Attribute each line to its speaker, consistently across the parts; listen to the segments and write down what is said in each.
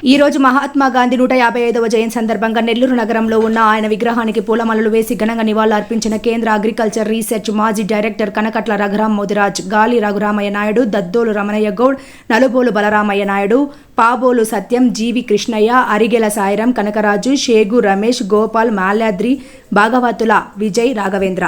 Speaker 1: ఈ రోజు మహాత్మా గాంధీ నూట యాభై ఐదవ జయంతి సందర్భంగా నెల్లూరు నగరంలో ఉన్న ఆయన విగ్రహానికి పూలమలలు వేసి ఘనంగా నివాళులర్పించిన కేంద్ర అగ్రికల్చర్ రీసెర్చ్ మాజీ డైరెక్టర్ కనకట్ల రఘురాం మోదిరాజ్ గాలి రఘురామయ్య నాయుడు దద్దోలు రమణయ్య గౌడ్ నలుబోలు బలరామయ్య నాయుడు పాబోలు సత్యం జీవి కృష్ణయ్య అరిగెల సాయిరం కనకరాజు షేగు రమేష్ గోపాల్ మాల్యాద్రి భాగవతుల విజయ్ రాఘవేంద్ర.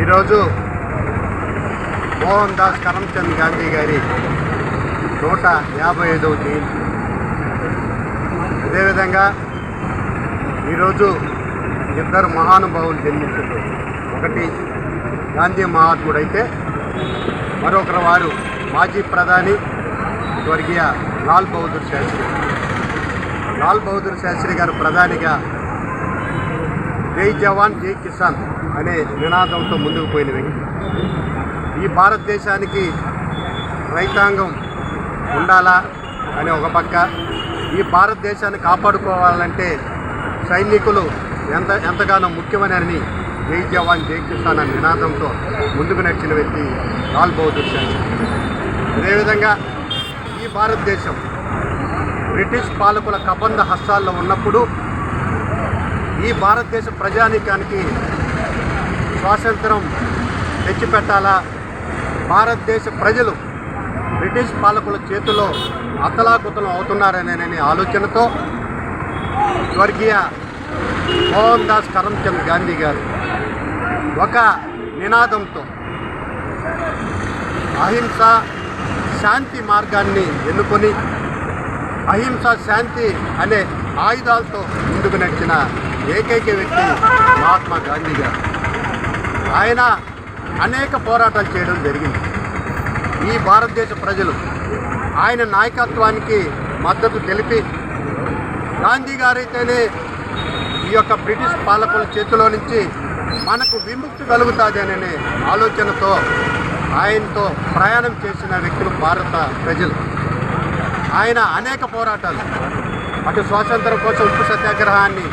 Speaker 2: ఈరోజు మోహన్ దాస్ కరమ్చంద్ గాంధీ గారి నూట యాభై ఐదవ జయంతి. అదేవిధంగా ఈరోజు ఇద్దరు మహానుభావులు జన్మించారు. ఒకటి గాంధీ మహాత్ముడు అయితే మరొకరు వారు మాజీ ప్రధాని స్వర్గీయ లాల్ బహదూర్ శాస్త్రి. లాల్ బహదూర్ శాస్త్రి గారు ప్రధానిగా జై జవాన్ జై కిసాన్ అనే నినాదంతో ముందుకు పోయిన వ్యక్తి. ఈ భారతదేశానికి రైతాంగం ఉండాలా అని ఒక పక్క ఈ భారతదేశాన్ని కాపాడుకోవాలంటే సైనికులు ఎంత ఎంతగానో ముఖ్యమని జై జవాన్ జై కిసాన్ అనే నినాదంతో ముందుకు నడిచిన వ్యక్తి లాల్ బహదూర్ శాస్త్రి అదేవిధంగా ఈ భారతదేశం బ్రిటిష్ పాలకుల కబంధ హస్తాల్లో ఉన్నప్పుడు ఈ భారతదేశ ప్రజానీకానికి స్వాతంత్రం తెచ్చిపెట్టాలా? భారతదేశ ప్రజలు బ్రిటిష్ పాలకుల చేతిలో అతలాకుతలం అవుతున్నారనే ఆలోచనతో స్వర్గీయ మోహన్ దాస్ కరమ్చంద్ గాంధీ గారు ఒక నినాదంతో అహింస శాంతి మార్గాన్ని ఎన్నుకొని అహింస శాంతి అనే ఆయుధాలతో ముందుకు నడిచిన ఏకైక వ్యక్తి మహాత్మా గాంధీ గారు. ఆయన అనేక పోరాటాలు చేయడం జరిగింది. ఈ భారతదేశ ప్రజలు ఆయన నాయకత్వానికి మద్దతు తెలిపి గాంధీ గారైతేనే ఈ యొక్క బ్రిటిష్ పాలకుల చేతిలో నుంచి మనకు విముక్తి కలుగుతుందనే ఆలోచనతో ఆయనతో ప్రయాణం చేసిన వ్యక్తులు భారత ప్రజలు. ఆయన అనేక పోరాటాలు అటు స్వాతంత్రం కోసం ఉప్పు సత్యాగ్రహాన్ని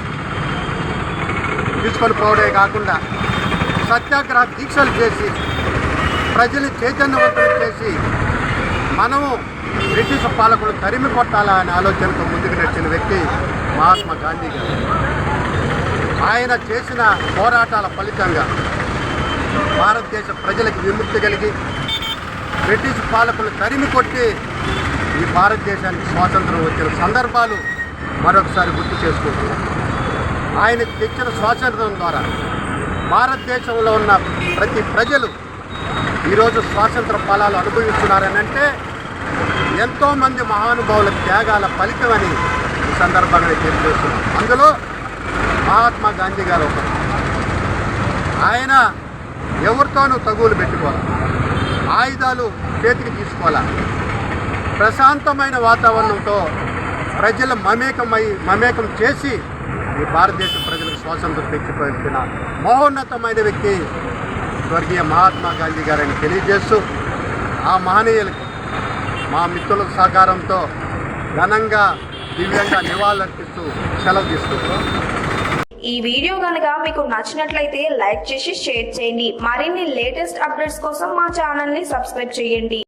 Speaker 2: తీసుకొని పోవడే కాకుండా సత్యాగ్రహ దీక్షలు చేసి ప్రజలు చైతన్యవంతులు చేసి మనము బ్రిటిష్ పాలకులు తరిమి కొట్టాలా అనే ఆలోచనతో ముందుకు నడిచిన వ్యక్తి మహాత్మా గాంధీ గారు. ఆయన చేసిన పోరాటాల ఫలితంగా భారతదేశ ప్రజలకు విముక్తి కలిగి బ్రిటిష్ పాలకులు తరిమి కొట్టి ఈ భారతదేశానికి స్వాతంత్రం వచ్చిన సందర్భాలు మరొకసారి గుర్తు చేసుకుంటున్నాం ఆయన తెచ్చిన స్వాతంత్రం ద్వారా భారతదేశంలో ఉన్న ప్రతి ప్రజలు ఈరోజు స్వాతంత్ర ఫలాలు అనుభవిస్తున్నారని అంటే ఎంతోమంది మహానుభావుల త్యాగాల ఫలితమని ఈ సందర్భంగా తెలియజేస్తున్నాం అందులో మహాత్మా గాంధీ గారు ఒకరు ఆయన ఎవరితోనూ తగువులు పెట్టుకోవాలి. ఆయుధాలు చేతికి తీసుకోవాలా? ప్రశాంతమైన వాతావరణంతో ప్రజల మమేకమై మమేకం చేసి ఈ భారతదేశ ప్రజలకు స్వాతంత్రం తెచ్చిపోయిన మహోన్నతమైన వ్యక్తి స్వర్గీయ మహాత్మా గాంధీ గారని తెలియజేస్తూ ఆ మహనీయులకి మా మిత్రుల సహకారంతో ఘనంగా దివ్యంగా నివాళులర్పిస్తూ సెలవు తీసుకుంటున్నాం.
Speaker 3: ఈ వీడియో కనుక మీకు నచ్చినట్లయితే లైక్ చేసి షేర్ చేయండి. మరిన్ని లేటెస్ట్ అప్డేట్స్ కోసం మా ఛానల్ని సబ్స్క్రైబ్ చేయండి.